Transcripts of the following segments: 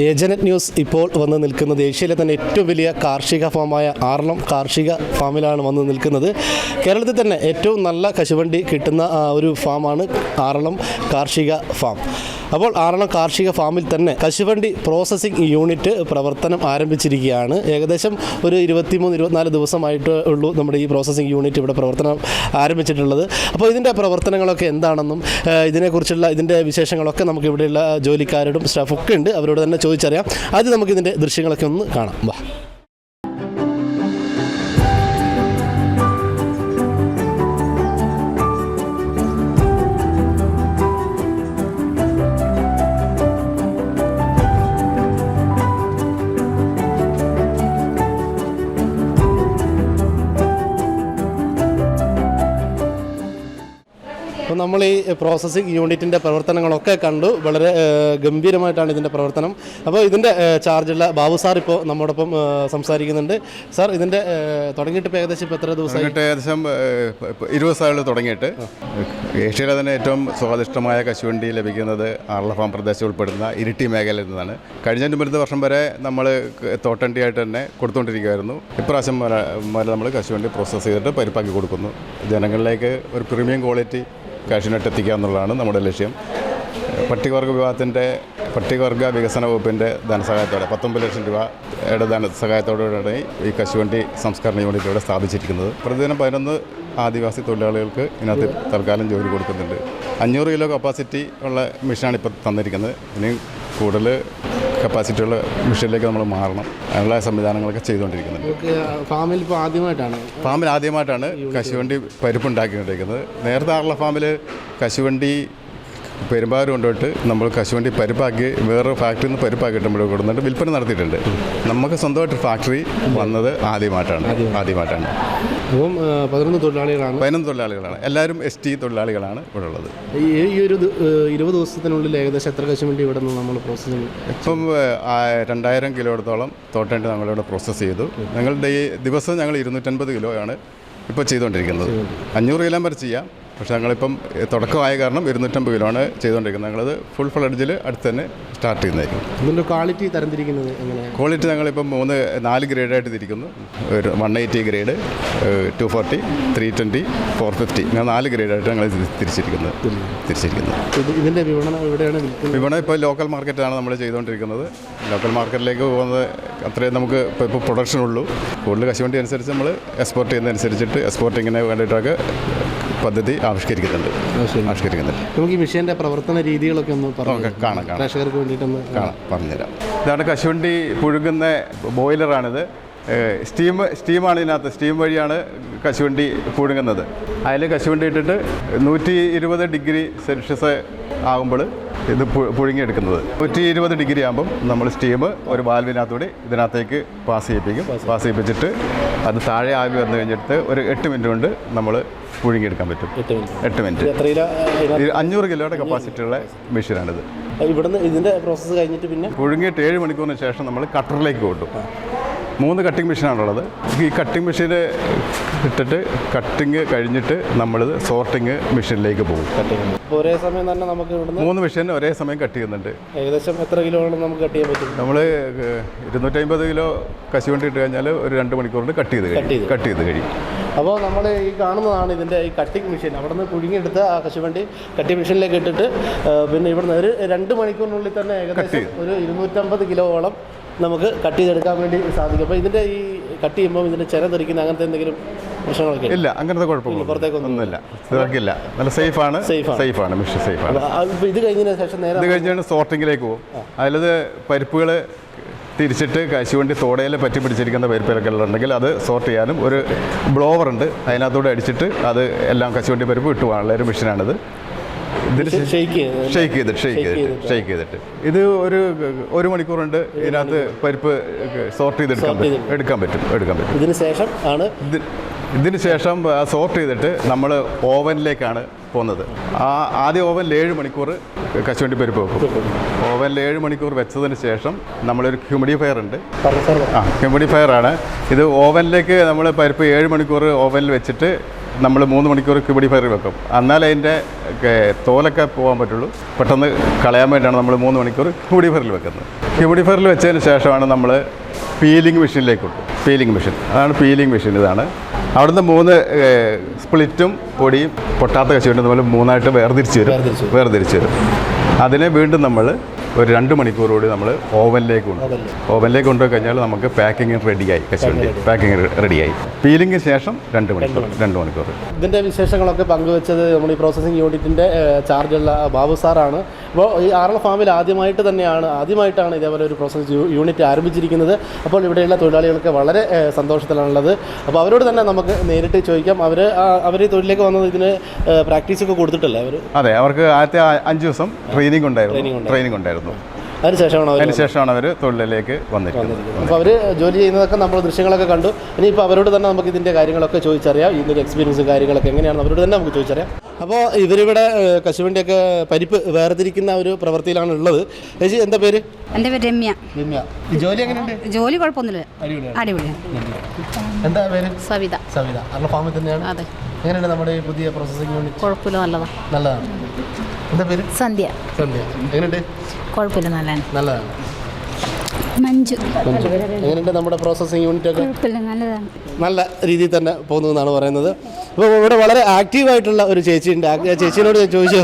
ഏജനറ്റ് news ഇപ്പോൾ വന്ന് നിൽക്കുന്നത് ഏഷ്യയിലെ തന്നെ ഏറ്റവും വലിയ കാർഷിക ഫാമായ ആറണം കാർഷിക ഫാമിലാണ് വന്ന് നിൽക്കുന്നത്. കേരളത്തിൽ തന്നെ ഏറ്റവും നല്ല കശുവണ്ടി കിട്ടുന്ന ഒരു ഫാമാണ് ആറളം കാർഷിക ഫാം. അപ്പോൾ ആറളം കാർഷിക ഫാമിൽ തന്നെ കശുവണ്ടി പ്രോസസ്സിംഗ് യൂണിറ്റ് പ്രവർത്തനം ആരംഭിച്ചിരിക്കുകയാണ്. ഏകദേശം ഒരു ഇരുപത്തിമൂന്ന് ഇരുപത്തിനാല് ദിവസമായിട്ട് ഉള്ളൂ നമ്മുടെ ഈ പ്രോസസ്സിംഗ് യൂണിറ്റ് ഇവിടെ പ്രവർത്തനം ആരംഭിച്ചിട്ടുള്ളത്. അപ്പോൾ ഇതിന്റെ പ്രവർത്തനങ്ങളൊക്കെ എന്താണെന്നും ഇതിനെക്കുറിച്ചുള്ള ഇതിന്റെ വിശേഷങ്ങളൊക്കെ നമുക്ക് ഇവിടെയുള്ള ജോലിക്കാരോടും സ്റ്റാഫൊക്കെ ഉണ്ട്. അവരോട് തന്നെ ചോദിച്ചറിയാം. ആദ്യം നമുക്ക് ഇതിന്റെ ദൃശ്യങ്ങളൊക്കെ ഒന്ന് കാണാം. വാ. നമ്മൾ ഈ പ്രോസസ്സിംഗ് യൂണിറ്റിന്റെ പ്രവർത്തനങ്ങളൊക്കെ കണ്ടു. വളരെ ഗംഭീരമായിട്ടാണ് ഇതിന്റെ പ്രവർത്തനം. അപ്പോൾ ഇതിന്റെ ചാർജുള്ള ബാബു സാർ ഇപ്പോൾ നമ്മോടൊപ്പം സംസാരിക്കുന്നുണ്ട്. സാർ ഇതിന്റെ തുടങ്ങിയിട്ട് ഇപ്പോൾ ഏകദേശം ഇപ്പോൾ എത്ര ദിവസം ഏകദേശം ഇരുപത് ദിവസമായുള്ള തുടങ്ങിയിട്ട്. ഏഷ്യയിലെ തന്നെ ഏറ്റവും സ്വാദിഷ്ടമായ കശുവണ്ടി ലഭിക്കുന്നത് ആർളഫാം പ്രദേശം ഉൾപ്പെടുന്ന ഇരിട്ടി മേഖലയിൽ നിന്നാണ്. കഴിഞ്ഞ മുമ്പത്തെ വർഷം വരെ നമ്മൾ തോട്ടണ്ടിയായിട്ട് തന്നെ കൊടുത്തുകൊണ്ടിരിക്കുകയായിരുന്നു ഇപ്രാവശ്യം മുതൽ നമ്മൾ കശുവണ്ടി പ്രോസസ്സ് ചെയ്തിട്ട് പരിപ്പാക്കി കൊടുക്കുന്നു. ജനങ്ങളിലേക്ക് ഒരു പ്രീമിയം ക്വാളിറ്റി കാഷ്യൂനട്ട് എത്തിക്കുക എന്നുള്ളതാണ് നമ്മുടെ ലക്ഷ്യം. പട്ടികവർഗ വിഭാഗത്തിന്റെ പട്ടികവർഗ വികസന വകുപ്പിന്റെ ധനസഹായത്തോടെ പത്തൊമ്പത് ലക്ഷം രൂപയുടെ ധനസഹായത്തോടെയാണ് ഈ കശുവണ്ടി സംസ്കരണ യൂണിറ്റ് ഇവിടെ സ്ഥാപിച്ചിരിക്കുന്നത്. പ്രതിദിനം പതിനൊന്ന് ആദിവാസി തൊഴിലാളികൾക്ക് ഇതിനകത്ത് തൽക്കാലം ജോലി കൊടുക്കുന്നുണ്ട്. അഞ്ഞൂറ് കിലോ കപ്പാസിറ്റി ഉള്ള മെഷീനാണ് ഇപ്പോൾ തന്നിരിക്കുന്നത്. ഇനി കൂടുതൽ കപ്പാസിറ്റി ഉള്ള മെഷീനിലേക്ക് നമ്മൾ മാറണം. അതിനുള്ള സംവിധാനങ്ങളൊക്കെ ചെയ്തുകൊണ്ടിരിക്കുന്നുണ്ട്. ഫാമിൽ ഇപ്പോൾ ആദ്യമായിട്ടാണ്? ഫാമിൽ ആദ്യമായിട്ടാണ് കശുവണ്ടി പരിപ്പ് ഉണ്ടാക്കിക്കൊണ്ടിരിക്കുന്നത് നേരത്തെ ആറുള്ള ഫാമിൽ കശുവണ്ടി പെരുമ്പാവൂർ കൊണ്ടുപോയിട്ട് നമ്മൾ കശുവണ്ടി പരിപ്പാക്കി വേറൊരു ഫാക്ടറിയിൽ നിന്ന് പരിപ്പാക്കി നമ്മൾ കൊടുത്തിട്ട് വിൽപ്പന നടത്തിയിട്ടുണ്ട്. നമുക്ക് സ്വന്തമായിട്ട് ഫാക്ടറി വന്നത് ആദ്യമായിട്ടാണ്. ആദ്യമായിട്ടാണ്. അപ്പം പതിനൊന്ന് തൊഴിലാളികളാണ്. പതിനൊന്ന് തൊഴിലാളികളാണ്. എല്ലാവരും എസ് ടി തൊഴിലാളികളാണ് ഇവിടെ ഉള്ളത് ഈ ഒരു ഇരുപത് ദിവസത്തിനുള്ളിൽ ഏകദേശം എത്ര കശുവണ്ടി ഇവിടെ നിന്ന് നമ്മൾ പ്രോസസ്സിംഗ് ഇപ്പം രണ്ടായിരം കിലോടത്തോളം തോട്ടേണ്ടി നമ്മളിവിടെ പ്രോസസ്സ് ചെയ്തു. ഞങ്ങളുടെ ഈ ദിവസം ഞങ്ങൾ ഇരുന്നൂറ്റൻപത് കിലോയാണ് ആണ് ഇപ്പോൾ ചെയ്തുകൊണ്ടിരിക്കുന്നത്. അഞ്ഞൂറ് കിലോ വരെ ചെയ്യാം. പക്ഷേ ഞങ്ങളിപ്പം തുടക്കമായ കാരണം ഇരുന്നൂറ്റമ്പത് കിലോ ആണ് ചെയ്തുകൊണ്ടിരിക്കുന്നത്. ഞങ്ങളത് ഫുൾ ഫ്ലഡ്ജിൽ അടുത്ത് തന്നെ സ്റ്റാർട്ട് ചെയ്യുന്നതായിരിക്കും. ക്വാളിറ്റി തരംതിരിക്കുന്നത് എങ്ങനെയാണ് ക്വാളിറ്റി ഞങ്ങളിപ്പം മൂന്ന് നാല് ഗ്രേഡായിട്ട് തിരിക്കുന്നു. ഒരു one eighty grade two forty three twenty four fifty ഇങ്ങനെ നാല് ഗ്രേഡായിട്ട് ഞങ്ങൾ തിരി- തിരിച്ചിരിക്കുന്നത് തിരിച്ചിരിക്കുന്നത് ഇത് ഇതിന്റെ വിപണനം എവിടെയാണ് വിപണനം ഇപ്പോൾ ലോക്കൽ മാർക്കറ്റാണ് നമ്മൾ ചെയ്തുകൊണ്ടിരിക്കുന്നത്. ലോക്കൽ മാർക്കറ്റിലേക്ക് പോകുന്നത് അത്രയും നമുക്ക് ഇപ്പോൾ ഇപ്പോൾ പ്രൊഡക്ഷൻ ഉള്ളൂ. കൂടുതൽ കശുവണ്ടി അനുസരിച്ച് നമ്മൾ എക്സ്പോർട്ട് ചെയ്യുന്നതനുസരിച്ചിട്ട് എക്സ്പോർട്ടിങ്ങിന് വേണ്ടിയിട്ടൊക്കെ പദ്ധതി ആവിഷ്കരിക്കുന്നുണ്ട്. ആവിഷ്കരിക്കുന്നുണ്ട്. നമുക്ക് ഈ മിഷീന്റെ പ്രവർത്തന രീതികളൊക്കെ ഒന്ന് പറഞ്ഞു കാണാം കർഷകർക്ക് വേണ്ടിയിട്ടൊന്ന് കാണാം പറഞ്ഞുതരാം. ഇതാണ് കശുവണ്ടി പുഴുകുന്ന ബോയിലറാണിത്. സ്റ്റീം സ്റ്റീമാണ് ഇതിനകത്ത്. സ്റ്റീം വഴിയാണ് കശുവണ്ടി പുഴുങ്ങുന്നത്. അതിൽ കശുവണ്ടി ഇട്ടിട്ട് നൂറ്റി ഇരുപത് ഡിഗ്രി സെൽഷ്യസ് ആകുമ്പോൾ ഇത് പുഴുങ്ങിയെടുക്കുന്നത്. നൂറ്റി ഇരുപത് ഡിഗ്രി ആകുമ്പം നമ്മൾ സ്റ്റീം ഒരു വാൽവിനകത്തൂടി ഇതിനകത്തേക്ക് പാസ് ചെയ്യിപ്പിക്കും. പാസ് ചെയ്യിപ്പിച്ചിട്ട് അത് താഴെ ആവി വന്നു കഴിഞ്ഞിട്ട് ഒരു എട്ട് മിനിറ്റ് കൊണ്ട് നമ്മൾ പുഴുങ്ങിയെടുക്കാൻ പറ്റും. എട്ട് മിനിറ്റ്. അഞ്ഞൂറ് കിലോയുടെ കപ്പാസിറ്റി ഉള്ള മെഷീനാണിത്. ഇവിടുന്ന് ഇതിന്റെ പ്രോസസ്സ് കഴിഞ്ഞിട്ട് പിന്നെ? പുഴുങ്ങിയിട്ട് ഏഴ് മണിക്കൂറിന് ശേഷം നമ്മൾ കട്ടറിലേക്ക് കൊണ്ടു മൂന്ന് കട്ടിംഗ് മെഷീനാണുള്ളത് ഈ കട്ടിംഗ് മെഷീൻ ഇട്ടിട്ട് കട്ടിങ് കഴിഞ്ഞിട്ട് നമ്മൾ സോർട്ടിങ് മെഷീനിലേക്ക് പോകും. കട്ട് ഒരേ സമയം തന്നെ നമുക്ക് ഇവിടുന്ന് മൂന്ന് മെഷീൻ ഒരേ സമയം കട്ട് ചെയ്യുന്നുണ്ട്. ഏകദേശം എത്ര കിലോ നമുക്ക് കട്ട് ചെയ്യാൻ പറ്റും? നമ്മൾ ഇരുന്നൂറ്റമ്പത് കിലോ കശുവണ്ടി ഇട്ട് കഴിഞ്ഞാൽ ഒരു രണ്ട് മണിക്കൂറിൽ കട്ട് ചെയ്ത് കഴിയും. കട്ട് ചെയ്ത് കഴിയും. അപ്പോൾ നമ്മൾ ഈ കാണുന്നതാണ് ഇതിന്റെ ഈ കട്ടിങ് മെഷീൻ അവിടെ നിന്ന് പുഴുങ്ങിയെടുത്ത് ആ കശുവണ്ടി കട്ടിംഗ് മെഷീനിലേക്ക് ഇട്ടിട്ട് പിന്നെ ഇവിടുന്ന് ഒരു രണ്ട് മണിക്കൂറിനുള്ളിൽ തന്നെ ഏകദേശം ഒരു ഇരുന്നൂറ്റമ്പത് കിലോയോളം നമുക്ക് കട്ട് ചെയ്തെടുക്കാൻ വേണ്ടി സാധിക്കും. അപ്പോൾ ഇതിന്റെ ഈ കട്ട് ചെയ്യുമ്പോൾ ഇതിന്റെ ചിര തെറിക്കുന്ന അങ്ങനത്തെ എന്തെങ്കിലും പ്രശ്നങ്ങളൊക്കെ ഇല്ല. അങ്ങനത്തെ കുഴപ്പമൊന്നും പുറത്തേക്കൊന്നും ഒന്നുമില്ല. ഇതാക്കില്ല നല്ല സേഫാണ്. സേഫാണ്. മെഷീൻ സേഫാണ്. ഇത് കഴിഞ്ഞതിന് ശേഷം നേരെ ഇത് കഴിഞ്ഞാണ് സോർട്ടിങ്ങിലേക്ക് പോകും. അതിലത് പരിപ്പുകൾ തിരിച്ചിട്ട് കശുവണ്ടി തോടയിൽ പറ്റി പിടിച്ചിരിക്കുന്ന പരിപ്പിലൊക്കെ ഉണ്ടെങ്കിൽ അത് സോർട്ട് ചെയ്യാനും ഒരു ബ്ലോവർ ഉണ്ട്. അതിനകത്തൂടെ അടിച്ചിട്ട് അത് എല്ലാം കശുവണ്ടി പരിപ്പ് ഇട്ടു പോകാനുള്ള ഒരു മെഷീനാണിത്. ഇതിന് ഷെയ്ക്ക് ഷെയ്ക്ക് ചെയ്തിട്ട് ഷെയ്ക്ക് ചെയ്തിട്ട് ഷെയ്ക്ക് ചെയ്തിട്ട്. ഇത് ഒരു ഒരു മണിക്കൂറുണ്ട് ഇതിനകത്ത് പരിപ്പ് സോർട്ട് ചെയ്തെടുക്കാൻ പറ്റും. എടുക്കാൻ പറ്റും എടുക്കാൻ പറ്റും. ഇതിന് ശേഷം ആണ് ഇതിന് ശേഷം സോർട്ട് ചെയ്തിട്ട് നമ്മൾ ഓവനിലേക്കാണ് പോകുന്നത് ആ ആദ്യം ഓവനിൽ ഏഴ് മണിക്കൂർ കശുവണ്ടി പരിപ്പ് വെക്കും ഓവനിൽ ഏഴ് മണിക്കൂർ വെച്ചതിന് ശേഷം നമ്മളൊരു ഹ്യൂമിഡിഫയർ ഉണ്ട്. ആ ഹ്യൂമിഡിഫയർ ആണ്. ഇത് ഓവനിലേക്ക് നമ്മൾ പരിപ്പ് ഏഴ് മണിക്കൂർ ഓവനിൽ വെച്ചിട്ട് നമ്മൾ മൂന്ന് മണിക്കൂർ ഹ്യൂമിഡിഫയർ വെക്കും. എന്നാലേ അതിന്റെ തോലൊക്കെ പോകാൻ പറ്റുള്ളൂ. പെട്ടെന്ന് കളയാൻ വേണ്ടിയാണ് നമ്മൾ മൂന്ന് മണിക്കൂർ ഹ്യൂമിഡിഫയറിൽ വെക്കുന്നത്. ഹ്യൂമിഡിഫയറിൽ വെച്ചതിന് ശേഷമാണ് നമ്മൾ പീലിംഗ് മെഷീനിലേക്ക് വിട്ടു പീലിംഗ് മെഷീൻ അതാണ് പീലിംഗ് മെഷീൻ ഇതാണ്. അവിടുന്ന് മൂന്ന് സ്പ്ലിറ്റും പൊടിയും പൊട്ടാത്ത കശുവണ്ടി നമ്മൾ മൂന്നായിട്ട് വേർതിരിച്ച് വരും. വേർതിരിച്ച് വേർതിരിച്ച് വരും. അതിനെ വീണ്ടും നമ്മൾ ഒരു രണ്ട് മണിക്കൂർ കൂടി നമ്മൾ ഓവനിലേക്ക് കൊണ്ടുപോകും ഓവനിലേക്ക്. കൊണ്ടുപോയി കഴിഞ്ഞാൽ നമുക്ക് പാക്കിങ് റെഡിയായി കശുവണ്ടി. പാക്കിങ് റെഡിയായി പീലിംഗിന് ശേഷം രണ്ട് മണിക്കൂർ രണ്ട് മണിക്കൂർ. ഇതിന്റെ വിശേഷങ്ങളൊക്കെ പങ്കുവെച്ചത് നമ്മൾ ഈ പ്രോസസ്സിംഗ് യൂണിറ്റിന്റെ ചാർജുള്ള ബാബു സാറാണ്. അപ്പോൾ ഈ ആറള ഫാമിൽ ആദ്യമായിട്ട് തന്നെയാണ് ആദ്യമായിട്ടാണ് ഇതേപോലെ ഒരു പ്രോസസ് യൂണിറ്റ് ആരംഭിച്ചിരിക്കുന്നത്. അപ്പോൾ ഇവിടെയുള്ള തൊഴിലാളികൾക്ക് വളരെ സന്തോഷത്തിലാണുള്ളത്. അപ്പോൾ അവരോട് തന്നെ നമുക്ക് നേരിട്ട് ചോദിക്കാം. അവർ അവർ ഈ തൊഴിലേക്ക് വന്നത് ഇതിന് പ്രാക്ടീസ് ഒക്കെ കൊടുത്തിട്ടല്ലേ അവർ അതെ അവർക്ക് ആദ്യത്തെ അഞ്ച് ദിവസം ട്രെയിനിങ് ഉണ്ടായിരുന്നു. ട്രെയിനിങ് ഉണ്ടായിരുന്നു. അതിനുശേഷമാണ് അവർ അതിനുശേഷമാണ് അവർ തൊഴിലിലേക്ക് വന്നിരിക്കുന്നത്. അപ്പോൾ അവർ ജോലി ചെയ്യുന്നതൊക്കെ നമ്മൾ ദൃശ്യങ്ങളൊക്കെ കണ്ടു. ഇനിയിപ്പോൾ അവരോട് തന്നെ നമുക്ക് ഇതിന്റെ കാര്യങ്ങളൊക്കെ ചോദിച്ചറിയാം. ഇതിന്റെ എക്സ്പീരിയൻസും കാര്യങ്ങളൊക്കെ എങ്ങനെയാണ് അവരോട് തന്നെ നമുക്ക് ചോദിച്ചറിയാം. അപ്പോൾ ഇവരിവിടെ കശുവണ്ടിയൊക്കെ പരിപ്പ് വേർതിരിക്കുന്ന ഒരു പ്രവൃത്തിയിലാണ് ഉള്ളത്. ചേച്ചി എന്താ പേര്? എന്റെ പേര് രമ്യ. രമ്യ. ഈ ജോലി എങ്ങനെയുണ്ട്? ജോലി കുഴപ്പമൊന്നുമില്ല. അടിപൊളിയാണ്. എന്താ പേര്? സവിത. സവിത. അള്ള ഫാമിൽ തന്നെയാണ്? അതെ. എങ്ങനെയുണ്ട് നമ്മുടെ ഈ പുതിയ പ്രോസസ്സിംഗ് യൂണിറ്റ് കുഴപ്പമില്ല നല്ലതാണ്. നല്ലതാണ്. എന്താ പേര്? സന്ധ്യ. സന്ധ്യ. എങ്ങനെയുണ്ട്? കുഴപ്പമില്ല നല്ലതാണ്. നല്ലതാണ്. മഞ്ജു. മഞ്ജു, എങ്ങനെയുണ്ട് നമ്മുടെ പ്രോസസ്സിംഗ് യൂണിറ്റ് ഒക്കെ? കുഴപ്പമില്ല നല്ലതാണ്. നല്ല രീതിയിൽ തന്നെ പോകുന്നു എന്നാണ് പറയുന്നത്. അപ്പോൾ ഇവിടെ വളരെ ആക്റ്റീവായിട്ടുള്ള ഒരു ചേച്ചിയുണ്ട്. ആ ചേച്ചിയോട് ഞാൻ ചോദിച്ചു.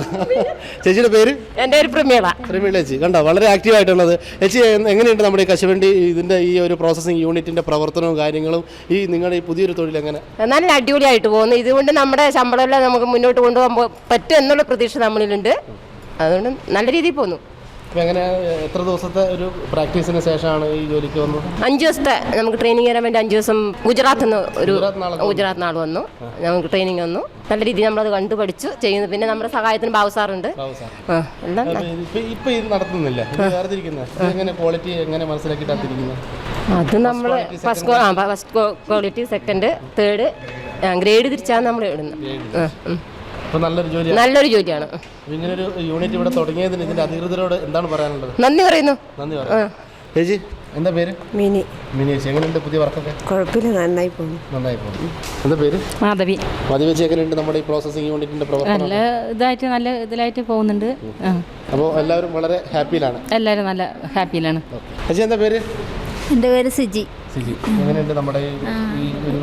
ചേച്ചിയുടെ പേര്? എന്റെ ഒരു പ്രമീള. പ്രമീള ചേച്ചി. കണ്ടോ വളരെ ആക്റ്റീവായിട്ടുള്ളത് ചേച്ചി എങ്ങനെയുണ്ട് നമ്മുടെ ഈ കശുവണ്ടി ഇതിന്റെ ഈ ഒരു പ്രോസസ്സിംഗ് യൂണിറ്റിന്റെ പ്രവർത്തനവും കാര്യങ്ങളും? ഈ നിങ്ങളുടെ ഈ പുതിയൊരു തൊഴിൽ എങ്ങനെ? നല്ല അടിപൊളിയായിട്ട് പോകുന്നു. ഇതുകൊണ്ട് നമ്മുടെ ശമ്പളമെല്ലാം നമുക്ക് മുന്നോട്ട് കൊണ്ടുപോകാൻ പറ്റും എന്നുള്ള പ്രതീക്ഷ നമ്മളിലുണ്ട്. അതുകൊണ്ട് നല്ല രീതിയിൽ പോകുന്നു. അപ്പോൾ എങ്ങനെ എത്ര ദിവസത്തെ ഒരു പ്രാക്ടീസിന് ശേഷമാണ് ഈ ജോലിക്ക് വന്നത്? അഞ്ച് ദിവസത്തെ നമുക്ക് ട്രെയിനിങ് തരാൻ വേണ്ടി അഞ്ച് ദിവസം ഗുജറാത്തിൽ നിന്ന് ഒരു ഗുജറാത്ത് നാൾ വന്നു. നമുക്ക് ട്രെയിനിങ് വന്നു. നല്ല രീതിയിൽ നമ്മളത് കണ്ടു പഠിച്ചു ചെയ്യുന്നു. പിന്നെ നമ്മുടെ സഹായത്തിന് ബാബു സാറുണ്ട്. എല്ലാം ഇപ്പൊ ഇത് നടത്തുന്നില്ല. എങ്ങനെ ക്വാളിറ്റി എങ്ങനെ മനസ്സിലാക്കിയിട്ടാണ് അത് നമ്മൾ first first quality second third grade തിരിച്ചാണ് നമ്മൾ ഇടുന്നത് നല്ലൊരു ജോലിയാണ് നല്ലൊരു ജോലിയാണ്. ഇങ്ങനൊരു യൂണിറ്റ് ഇവിടെ തുടങ്ങിയതിന് ഇതിന്റെ അധികൃതരോട് എന്താണ് പറയാനുള്ളത്? നന്ദി പറയുന്നു. നന്ദി പറയാം. ചേച്ചി എന്താ പേര്? മിനി. മിനി ചേച്ചി എങ്ങനെയുണ്ട് പുതിയ വർക്കൊക്കെ? കുഴപ്പമില്ല നന്നായി പോകുന്നു നന്നായി പോകും എന്താ പേര്? മാധവി. മാധവി ചേച്ചി എങ്ങനെയുണ്ട് നമ്മുടെ ഈ പ്രോസസ്സിംഗ് യൂണിറ്റിന്റെ പ്രവർത്തനം? നല്ല ഇതായിട്ട് നല്ല ഇതിലായിട്ട് പോകുന്നുണ്ട്. അപ്പോൾ എല്ലാവരും വളരെ ഹാപ്പിയിലാണ്. എല്ലാവരും നല്ല ഹാപ്പിയിലാണ്. ചേച്ചി എന്താ പേര്? എന്റെ പേര് സിജി. സിജി. എങ്ങനെയുണ്ട് നമ്മുടെ ഈ ഒരു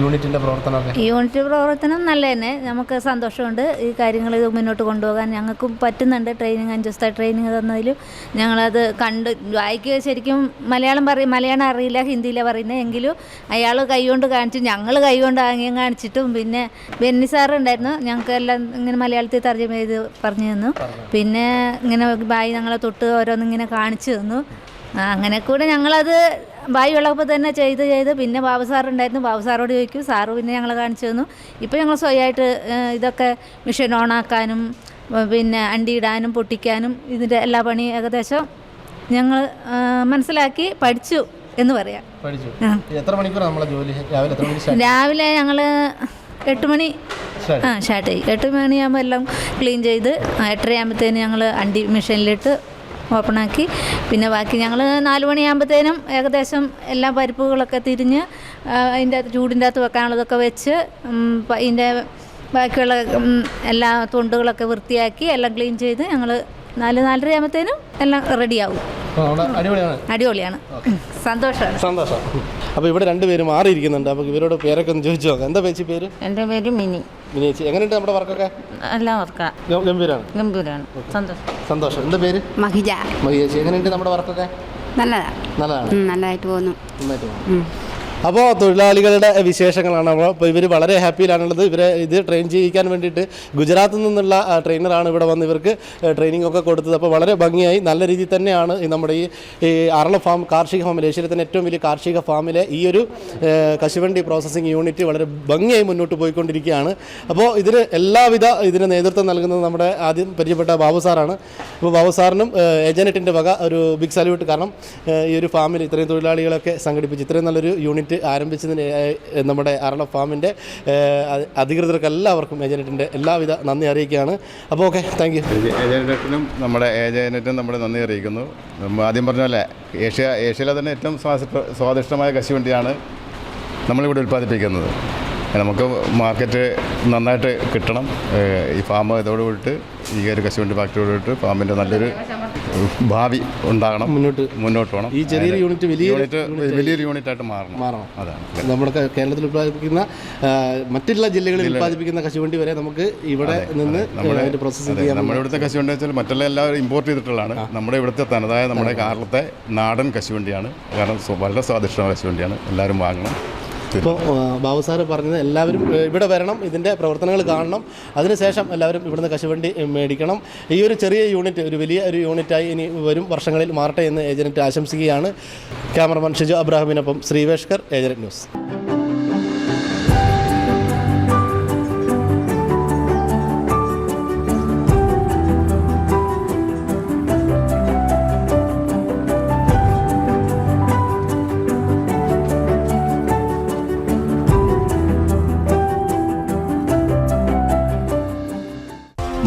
യൂണിറ്റിന്റെ പ്രവർത്തനമൊക്കെ യൂണിറ്റ് പ്രവർത്തനം നല്ല തന്നെ. നമുക്ക് സന്തോഷമുണ്ട്. ഈ കാര്യങ്ങൾ ഇത് മുന്നോട്ട് കൊണ്ടുപോകാൻ ഞങ്ങൾക്കും പറ്റുന്നുണ്ട്. ട്രെയിനിങ് അഞ്ച് ദിവസത്തെ ട്രെയിനിങ് തന്നതിലും ഞങ്ങളത് കണ്ട് വായിക്കുക ശരിക്കും മലയാളം പറ മലയാളം അറിയില്ല ഹിന്ദിയിലാണ് പറയുന്നത് എങ്കിലും അയാൾ കൈകൊണ്ട് കാണിച്ചു ഞങ്ങൾ കൈകൊണ്ട് ആംഗ്യം കാണിച്ചിട്ടും പിന്നെ ബെന്നി സാർ ഉണ്ടായിരുന്നു. ഞങ്ങൾക്ക് എല്ലാം ഇങ്ങനെ മലയാളത്തിൽ തർജമ ചെയ്ത് പറഞ്ഞു തന്നു. പിന്നെ ഇങ്ങനെ ബായി ഞങ്ങളെ തൊട്ട് ഓരോന്നിങ്ങനെ കാണിച്ചു തന്നു. അങ്ങനെ കൂടെ ഞങ്ങളത് ബായി ഉള്ളപ്പോൾ തന്നെ ചെയ്ത് ചെയ്ത് പിന്നെ ബാബു സാറുണ്ടായിരുന്നു. ബാബു സാറോട് ചോദിക്കും സാറ് പിന്നെ ഞങ്ങളെ കാണിച്ചു തന്നു. ഇപ്പോൾ ഞങ്ങൾ സ്വയമായിട്ട് ഇതൊക്കെ മെഷീൻ ഓണാക്കാനും പിന്നെ പിന്നെ അണ്ടിയിടാനും പൊട്ടിക്കാനും ഇതിന്റെ എല്ലാ പണി ഏകദേശം ഞങ്ങൾ മനസ്സിലാക്കി പഠിച്ചു എന്ന് പറയാം. രാവിലെ ഞങ്ങൾ എട്ട് മണി. ആ ഷാർട്ട് ചെയ്യും. എട്ട് മണിയാകുമ്പോൾ എല്ലാം ക്ലീൻ ചെയ്ത് എട്ടരയാകുമ്പോഴത്തേന് ഞങ്ങൾ അണ്ടി മെഷീനിലിട്ട് ഓപ്പണാക്കി. പിന്നെ ബാക്കി ഞങ്ങൾ നാല് മണിയാകുമ്പോഴത്തേനും ഏകദേശം എല്ലാ പരിപ്പുകളൊക്കെ തിരിഞ്ഞ് അതിന്റെ ചൂടിന്റെ അകത്ത് വെക്കാനുള്ളതൊക്കെ വെച്ച് അതിന്റെ ബാക്കിയുള്ള എല്ലാ തൊണ്ടുകളൊക്കെ വൃത്തിയാക്കി എല്ലാം ക്ലീൻ ചെയ്ത് ഞങ്ങൾ നാല് നാലര ആകുമ്പോഴത്തേനും എല്ലാം റെഡിയാവും. അടിപൊളിയാണ്. അടിപൊളിയാണ്. സന്തോഷമാണ് സന്തോഷം. അപ്പോൾ ഇവിടെ രണ്ടുപേരും മാറിയിരിക്കുന്നുണ്ട്. അപ്പോൾ ഇവരോട് പേരൊക്കെ ഒന്ന് ചോദിച്ചു നോക്കാം. എന്താ പേച്ചി പേര്? എന്റെ പേര് മിനി. മിനി ചേച്ചി എങ്ങനെയുണ്ട് നമ്മുടെ വർക്കൊക്കെ? എല്ലാം ഗ- ഗംഭീരാണ്. ഗംഭീരാണ്. സന്തോഷം. സന്തോഷം. എന്താ പേര്? മഹിജ. മഹിജ ചേച്ചി എങ്ങനെയുണ്ട് നമ്മുടെ വർക്കൊക്കെ? നല്ലതാ. നല്ലതാണ്. നല്ലതായിട്ട് പോകുന്നു. നന്നായിട്ട് പോകുന്നു. അപ്പോൾ തൊഴിലാളികളുടെ വിശേഷങ്ങളാണ്. അപ്പോൾ ഇവർ വളരെ ഹാപ്പിയിലാണുള്ളത്. ഇവരെ ഇത് ട്രെയിൻ ചെയ്യിക്കാൻ വേണ്ടിയിട്ട് ഗുജറാത്തിൽ നിന്നുള്ള ട്രെയിനറാണ് ഇവിടെ വന്ന് ഇവർക്ക് ട്രെയിനിങ് ഒക്കെ കൊടുത്തത്. അപ്പോൾ വളരെ ഭംഗിയായി നല്ല രീതിയിൽ തന്നെയാണ് നമ്മുടെ ഈ അറള ഫാം കാർഷിക ഫാമിൽ ഏഷ്യയിലെ തന്നെ ഏറ്റവും വലിയ കാർഷിക ഫാമിലെ ഈ ഒരു കശുവണ്ടി പ്രോസസ്സിംഗ് യൂണിറ്റ് വളരെ ഭംഗിയായി മുന്നോട്ട് പോയിക്കൊണ്ടിരിക്കുകയാണ്. അപ്പോൾ ഇതിന് എല്ലാവിധ ഇതിന് നേതൃത്വം നൽകുന്നത് നമ്മുടെ ആദ്യം പരിചയപ്പെട്ട ബാബു സാറാണ്. അപ്പോൾ ബാബു സാറിനും ഏജനറ്റിന്റെ വക ഒരു ബിഗ് സല്യൂട്ട് കാരണം ഈ ഒരു ഫാമിൽ ഇത്രയും തൊഴിലാളികളൊക്കെ സംഘടിപ്പിച്ച് ഇത്രയും നല്ലൊരു യൂണിറ്റ് ആരംഭിച്ചതിന് ഏ, നമ്മുടെ അരള ഫാമിന്റെ അധികൃതർക്കെല്ലാവർക്കും ഏജനറ്റിന്റെ എല്ലാവിധ നന്ദി അറിയിക്കുകയാണ്. അപ്പോൾ ഓക്കെ താങ്ക് യു. ഏജനറ്റിനും നമ്മുടെ ഏജനറ്റിനും നമ്മുടെ നന്ദി അറിയിക്കുന്നു. ആദ്യം പറഞ്ഞ പോലെ ഏഷ്യ ഏഷ്യയിലെ തന്നെ ഏറ്റവും സ്വാദിഷ്ട സ്വാദിഷ്ടമായ കശുവണ്ടിയാണ് നമ്മളിവിടെ ഉൽപ്പാദിപ്പിക്കുന്നത്. നമുക്ക് മാർക്കറ്റ് നന്നായിട്ട് കിട്ടണം ഈ ഫാം ഇതോട് കൂടിയിട്ട് ഈ ഒരു കശുവണ്ടി ഫാക്ടറിയോട് ഫാമിന്റെ നല്ലൊരു ഭാവി ഉണ്ടാകണം. മുന്നോട്ട്. മുന്നോട്ട് പോകണം. ഈ ചെറിയൊരു യൂണിറ്റ് വലിയ യൂണിറ്റ് വലിയൊരു യൂണിറ്റ് ആയിട്ട് മാറണം. മാറണം. അതാണ്. നമ്മുടെ കേരളത്തിൽ ഉത്പാദിപ്പിക്കുന്ന ആ, മറ്റുള്ള ജില്ലകളിൽ ഉത്പാദിപ്പിക്കുന്ന കശുവണ്ടി വരെ നമുക്ക് ഇവിടെ നിന്ന് നമ്മുടെ ചെയ്യാം നമ്മുടെ ഇവിടുത്തെ കശുവണ്ടി വെച്ചാൽ മറ്റുള്ള എല്ലാവരും ഇമ്പോർട്ട് ചെയ്തിട്ടുള്ളതാണ് നമ്മുടെ ഇവിടുത്തെ തനതായ നമ്മുടെ കേരളത്തെ നാടൻ കശുവണ്ടിയാണ്. കാരണം വളരെ സ്വാദിഷ്ടമായ കശുവണ്ടിയാണ്. എല്ലാവരും വാങ്ങണം. ഇപ്പോൾ ബാബു സാറ് പറഞ്ഞത് എല്ലാവരും ഇവിടെ വരണം ഇതിന്റെ പ്രവർത്തനങ്ങൾ കാണണം. അതിനുശേഷം എല്ലാവരും ഇവിടുന്ന് കശുവണ്ടി മേടിക്കണം. ഈ ഒരു ചെറിയ യൂണിറ്റ് ഒരു വലിയ ഒരു യൂണിറ്റായി ഇനി വരും വർഷങ്ങളിൽ മാറട്ടെ എന്ന് ഏജനറ്റ് ആശംസിക്കുകയാണ്. ക്യാമറമാൻ ഷിജു അബ്രാഹിമിനൊപ്പം ശ്രീവേഷ്കർ ഏജനറ്റ് news.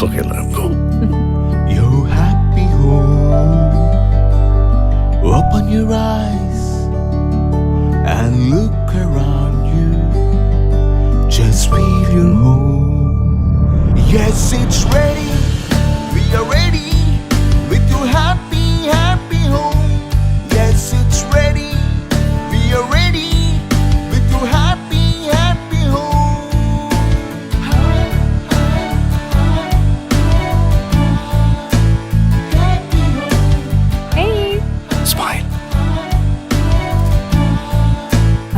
It's okay, let. Your happy home. Open your eyes and look around you. Just feel your home. Yes, it's ready.